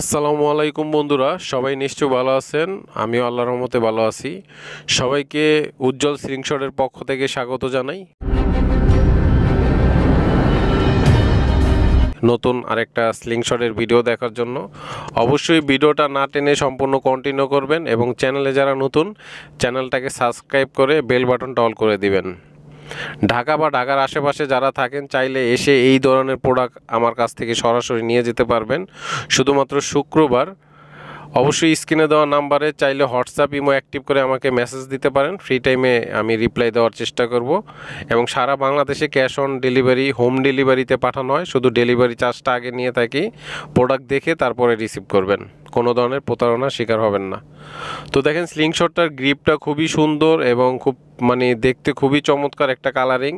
আসসালামু আলাইকুম বন্ধুরা, সবাই নিশ্চয় ভালো আছেন? আমিও আল্লাহ রহমতে ভালো আছি। সবাইকে উজ্জ্বল স্ক্রিনশটের পক্ষ থেকে স্বাগত জানাই। নতুন আরেকটা স্লিংশটের ভিডিও দেখার জন্য অবশ্যই ভিডিওটা না টেনে সম্পূর্ণ কন্টিনিউ করবেন এবং চ্যানেলে যারা নতুন, চ্যানেলটাকে সাবস্ক্রাইব করে বেল বাটনটা অল করে দিবেন। ঢাকা বা ঢাকার আশেপাশে যারা থাকেন, চাইলে এসে এই ধরনের প্রোডাক্ট আমার কাছ থেকে সরাসরি নিয়ে যেতে পারবেন। শুধুমাত্র শুক্রবার। অবশ্যই স্ক্রিনে দেওয়া নাম্বারে চাইলে হোয়াটসঅ্যাপ ইমো অ্যাক্টিভ করে আমাকে মেসেজ দিতে পারেন। ফ্রি টাইমে আমি রিপ্লাই দেওয়ার চেষ্টা করব। এবং সারা বাংলাদেশে ক্যাশ অন ডেলিভারি হোম ডেলিভারিতে পাঠানো হয়। শুধু ডেলিভারি চার্জটা আগে নিয়ে থাকি প্রোডাক্ট দেখে তারপরে রিসিভ করবেন। কোনো ধরনের প্রতারণার শিকার হবেন না। তো দেখেন স্লিংশটটার গ্রিপটা খুবই সুন্দর এবং খুব মানে দেখতে খুবই চমৎকার একটা কালারিং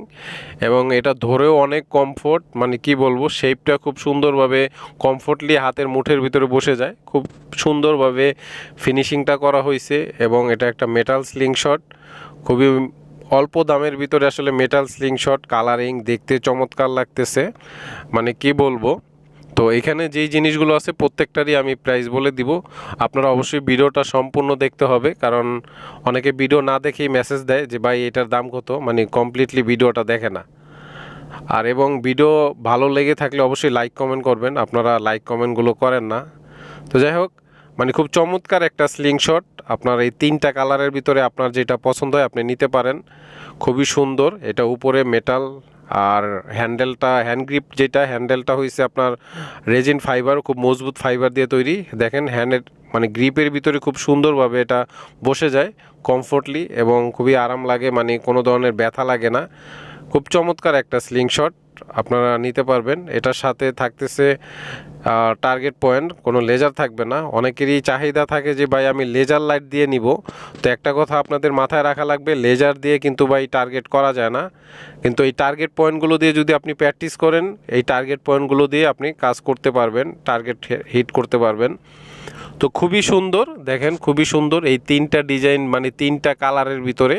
এবং এটা ধরেও অনেক কমফোর্ট মানে কি বলব শেপটা খুব সুন্দরভাবে কমফোর্টলি হাতের মুঠের ভিতরে বসে যায়। খুব সুন্দরভাবে ফিনিশিংটা করা হয়েছে এবং এটা একটা মেটাল স্লিংশট খুবই অল্প দামের ভিতরে আসলে মেটাল স্লিংশট কালারিং দেখতে চমৎকার লাগতেছে। মানে কি বলব তো এখানে যেই জিনিসগুলো আছে প্রত্যেকটারই আমি প্রাইস বলে দিব। আপনারা অবশ্যই ভিডিওটা সম্পূর্ণ দেখতে হবে, কারণ অনেকে ভিডিও না দেখেই মেসেজ দেয় যে, ভাই, এটার দাম কত? মানে কমপ্লিটলি ভিডিওটা দেখে না। আর এবং ভিডিও ভালো লেগে থাকলে অবশ্যই লাইক কমেন্ট করবেন। আপনারা লাইক কমেন্টগুলো করেন না। তো যাই হোক মানে খুব চমৎকার একটা স্লিংশট আপনার এই তিনটা কালারের ভিতরে আপনার যেটা পছন্দ হয় আপনি নিতে পারেন। খুবই সুন্দর, এটা উপরে মেটাল আর হ্যান্ডেলটা হ্যান্ড গ্রিপ যেটা, হ্যান্ডেলটা হয়েছে আপনার রেজিন ফাইবার খুব মজবুত ফাইবার দিয়ে তৈরি। দেখেন হ্যান্ডের মানে গ্রিপের ভিতরে খুব সুন্দরভাবে এটা বসে যায় কমফোর্টলি এবং খুবই আরাম লাগে মানে কোনো ধরনের ব্যথা লাগে না। খুব চমৎকার একটা স্লিংশট আপনারা নিতে পারবেন। এটার সাথে থাকতেছে টার্গেট পয়েন্ট কোনো লেজার থাকবে না। অনেকেরই চাহিদা থাকে যে, ভাই, আমি লেজার লাইট দিয়ে নিব। তো একটা কথা আপনাদের মাথায় রাখা লাগবে লেজার দিয়ে কিন্তু ভাই টার্গেট করা যায় না। কিন্তু এই টার্গেট পয়েন্টগুলো দিয়ে যদি আপনি প্র্যাকটিস করেন, এই টার্গেট পয়েন্টগুলো দিয়ে আপনি কাজ করতে পারবেন টার্গেট হিট করতে পারবেন। তো খুবই সুন্দর, দেখেন খুবই সুন্দর এই তিনটা ডিজাইন মানে তিনটা কালারের ভিতরে।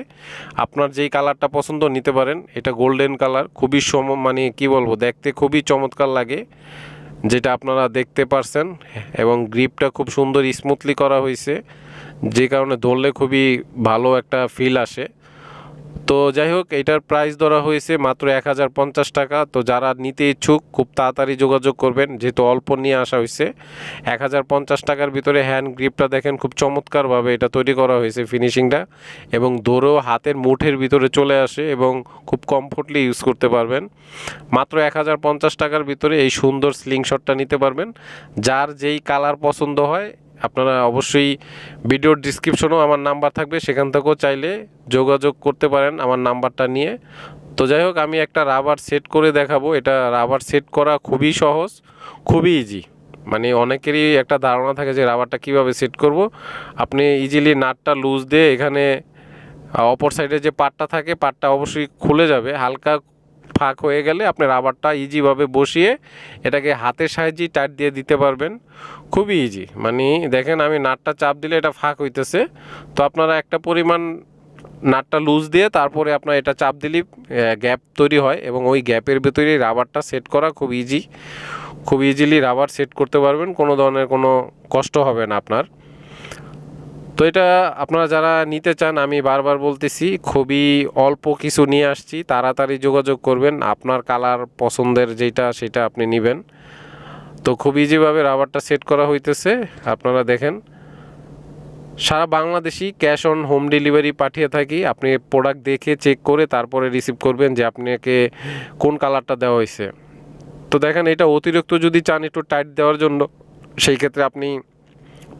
আপনার যেই কালারটা পছন্দ নিতে পারেন, এটা গোল্ডেন কালার খুবই সম মানে কি বলব, দেখতে খুবই চমৎকার লাগে, যেটা আপনারা দেখতে পারছেন, এবং গ্রিপটা খুব সুন্দর স্মুথলি করা হয়েছে, যে কারণে ধরলে খুবই ভালো একটা ফিল আসে। তো যাই হোক, এটার প্রাইস ধরা হয়েছে মাত্র এক হাজার পঞ্চাশ টাকা। তো যারা নিতে ইচ্ছুক, খুব তাড়াতাড়ি যোগাযোগ করবেন। যেহেতু অল্প নিয়ে আসা হয়েছে, এক হাজার পঞ্চাশ টাকার ভিতরে হ্যান্ড গ্রিপটা দেখেন খুব চমৎকারভাবে এটা তৈরি করা হয়েছে ফিনিশিংটা এবং দৌড়েও হাতের মুঠের ভিতরে চলে আসে এবং খুব কমফোর্টলি ইউজ করতে পারবেন। মাত্র এক হাজার পঞ্চাশ টাকার ভিতরে এই সুন্দর স্লিংশটটা নিতে পারবেন। যার যেই কালার পছন্দ হয় আপনারা অবশ্যই ভিডিওর ডিসক্রিপশনেও আমার নাম্বার থাকবে, সেখান থেকেও চাইলে যোগাযোগ করতে পারেন আমার নাম্বারটা নিয়ে। তো যাই হোক, আমি একটা রাবার সেট করে দেখাবো। এটা রাবার সেট করা খুবই সহজ, খুবই ইজি মানে অনেকেরই একটা ধারণা থাকে যে রাবারটা কীভাবে সেট করব। আপনি ইজিলি নাটটা লুজ দিয়ে এখানে অপর সাইডে যে পাটটা থাকে পাটটা অবশ্যই খুলে যাবে। হালকা ফাঁক হয়ে গেলে আপনি রাবারটা ইজিভাবে বসিয়ে এটাকে হাতের সাহায্যেই টাইট দিয়ে দিতে পারবেন। খুবই ইজি মানে দেখেন আমি নাটটা চাপ দিলে এটা ফাঁক হইতেছে। তো আপনারা একটা পরিমাণ নাটটা লুজ দিয়ে তারপরে আপনার এটা চাপ দিলেই গ্যাপ তৈরি হয় এবং ওই গ্যাপের ভেতরেই রাবারটা সেট করা খুব ইজি খুব ইজিলি রাবার সেট করতে পারবেন, কোনো ধরনের কোনো কষ্ট হবে না আপনার। তো এটা আপনারা যারা নিতে চান, আমি বারবার বলতেছি, খুবই অল্প কিছু নিয়ে আসছি, তাড়াতাড়ি যোগাযোগ করবেন, আপনার কালার পছন্দের যেটা সেটা আপনি নেবেন। তো খুব ইজিভাবে রাবারটা সেট করা হইতেছে, আপনারা দেখেন। সারা Bangladeshi cash on home delivery পাঠিয়ে থাকি, আপনি প্রোডাক্ট দেখে চেক করে তারপরে রিসিভ করবেন যে আপনাকে কোন কালারটা দেওয়া হয়েছে। তো দেখেন, এটা অতিরিক্ত যদি চান একটু টাইট দেওয়ার জন্য, সেই ক্ষেত্রে আপনি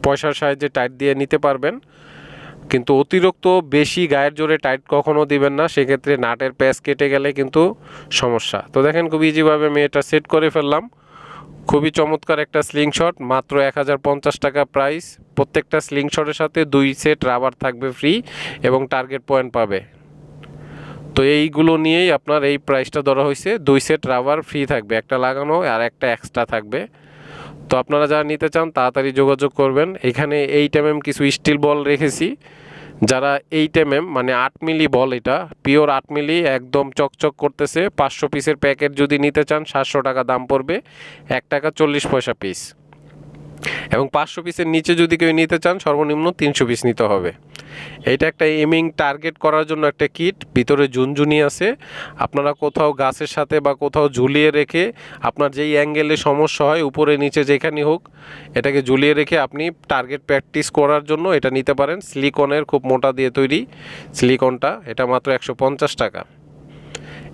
পয়সার সাহায্যে টাইট দিয়ে নিতে পারবেন। কিন্তু অতিরিক্ত বেশি গায়ের জোরে টাইট কখনও দিবেন না, সেক্ষেত্রে নাটের প্যাচ কেটে গেলে কিন্তু সমস্যা। তো দেখেন খুব ইজিভাবে আমি এটা সেট করে ফেললাম। খুবই চমৎকার একটা স্লিংশট মাত্র এক হাজার পঞ্চাশ টাকা প্রাইস প্রত্যেকটা স্লিংশটের সাথে দুই সেট রাবার থাকবে ফ্রি এবং টার্গেট পয়েন্ট পাবে। তো এইগুলো নিয়েই আপনার এই প্রাইসটা ধরা হয়েছে। দুই সেট রাবার ফ্রি থাকবে, একটা লাগানো আর একটা এক্সট্রা থাকবে। তো আপনারা যারা নিতে চান, তাড়াতাড়ি যোগাযোগ করবেন। এখানে এইট এম কিছু স্টিল বল রেখেছি। যারা এইট এম মানে আট মিলি বল এটা পিওর আট মিলি, একদম চকচক করতেছে, পাঁচশো পিসের প্যাকেট যদি নিতে চান, সাতশো টাকা দাম পড়বে, এক টাকা চল্লিশ পয়সা পিস এবং পাঁচশো পিসের নিচে যদি কেউ নিতে চান, সর্বনিম্ন তিনশো পিস নিতে হবে। এইটা একটা এমিং টার্গেট করার জন্য একটা কিট ভিতরে ঝুনঝুনি আছে। আপনারা কোথাও গাছের সাথে বা কোথাও ঝুলিয়ে রেখে আপনার যেই অ্যাঙ্গেলে সমস্যা হয়, উপরে, নিচে যেখানেই হোক, এটাকে ঝুলিয়ে রেখে আপনি টার্গেট প্র্যাকটিস করার জন্য এটা নিতে পারেন। সিলিকনের খুব মোটা দিয়ে তৈরি সিলিকনটা এটা মাত্র একশো পঞ্চাশ টাকা।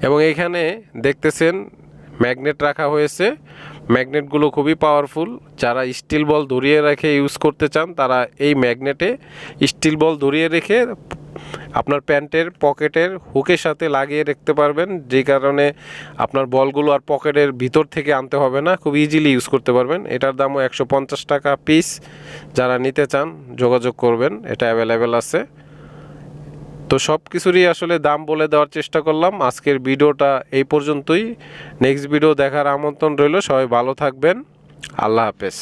এবং এখানে দেখতেছেন ম্যাগনেট রাখা হয়েছে। ম্যাগনেটগুলো খুবই পাওয়ারফুল যারা স্টিল বল ধরিয়ে রেখে ইউজ করতে চান, তারা এই ম্যাগনেটে স্টিল বল ধরিয়ে রেখে আপনার প্যান্টের পকেটের হুকের সাথে লাগিয়ে রাখতে পারবেন। যেই কারণে আপনার বলগুলো আর পকেটের ভিতর থেকে আনতে হবে না, খুব ইজিলি ইউজ করতে পারবেন। এটার দামও একশো পঞ্চাশ টাকা পিস যারা নিতে চান, যোগাযোগ করবেন, এটা অ্যাভেলেবেল আছে। তো সব কিছুরই আসলে দাম বলে দেওয়ার চেষ্টা করলাম। আজকের ভিডিওটা এই পর্যন্তই। নেক্সট ভিডিও দেখার আমন্ত্রণ রইল। সবাই ভালো থাকবেন। আল্লাহ হাফেজ।